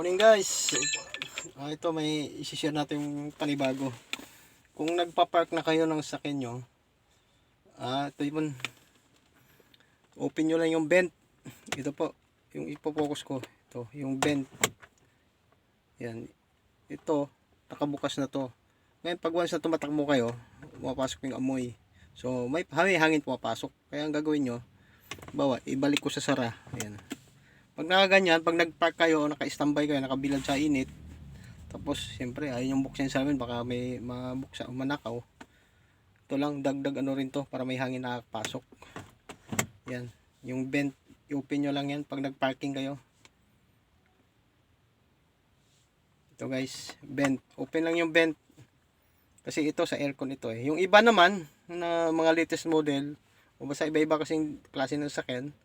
Morning guys. Ah, ito may isi-share natin yung panibago. Kung nagpa-park na kayo ng sakyan nyo, ah, ito yun. Open nyo lang yung vent. Ito po, yung ipo-focus ko. Ito, yung vent. Yan. Ito, nakabukas na to. Ngayon, pag once na tumatakbo kayo, pumapasok yung amoy. So, may may hangin pumapasok. Kaya ang gagawin nyo, bawa, ibalik ko sa sara. Ayan. Pag nakaganyan, pag nag-park kayo, naka-standby kayo, nakabilad sa init, tapos, siyempre, ayun yung buksan sa amin, baka may mabuksa o manakaw. Ito lang, dagdag ano rin to, para may hangin nakapasok. Yan. Yung vent, i-open nyo lang yan pag nag-parking kayo. Ito guys, vent. Open lang yung vent. Kasi ito sa aircon ito eh. Yung iba naman, na mga latest model, o basta iba-iba kasing klase ng sakyan,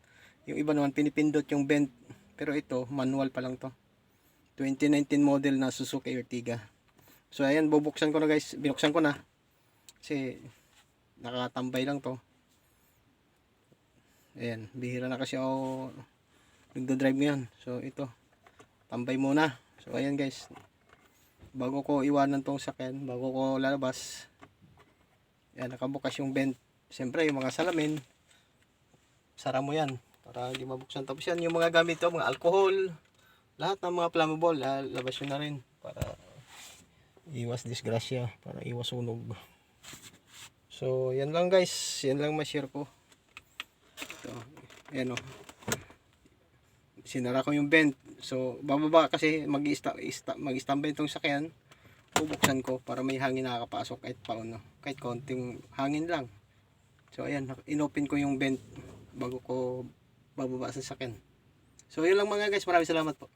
yung iba naman pinipindot yung vent. Pero ito, manual pa lang to. 2019 model na Suzuki Ertiga. So ayan, bubuksan ko na guys. Binuksan ko na. Kasi nakatambay lang to. Ayan, bihira na kasi ako nagdo-drive ngayon. So ito, tambay muna. So ayan guys. Bago ko iwanan tong sakyan, bago ko lalabas. Ayan, nakabukas yung vent. Siyempre, yung mga salamin, sara mo yan para hindi mabuksan. Tapos yan, yung mga gamit to, mga alcohol, lahat ng mga flammable, lalabas yun na rin para iwas disgrasya, para iwas sunog. So, yan lang guys. Yan lang ma-share ko. Ito, yan o. Sinara ko yung vent. So, bababa kasi mag-standby itong sakyan. Bubuksan ko para may hangin nakakapasok kahit paano. Kahit konting hangin lang. So, ayan. Inopen ko yung vent bago ko bababa sa sakyan. So, yun lang mga guys. Maraming salamat po.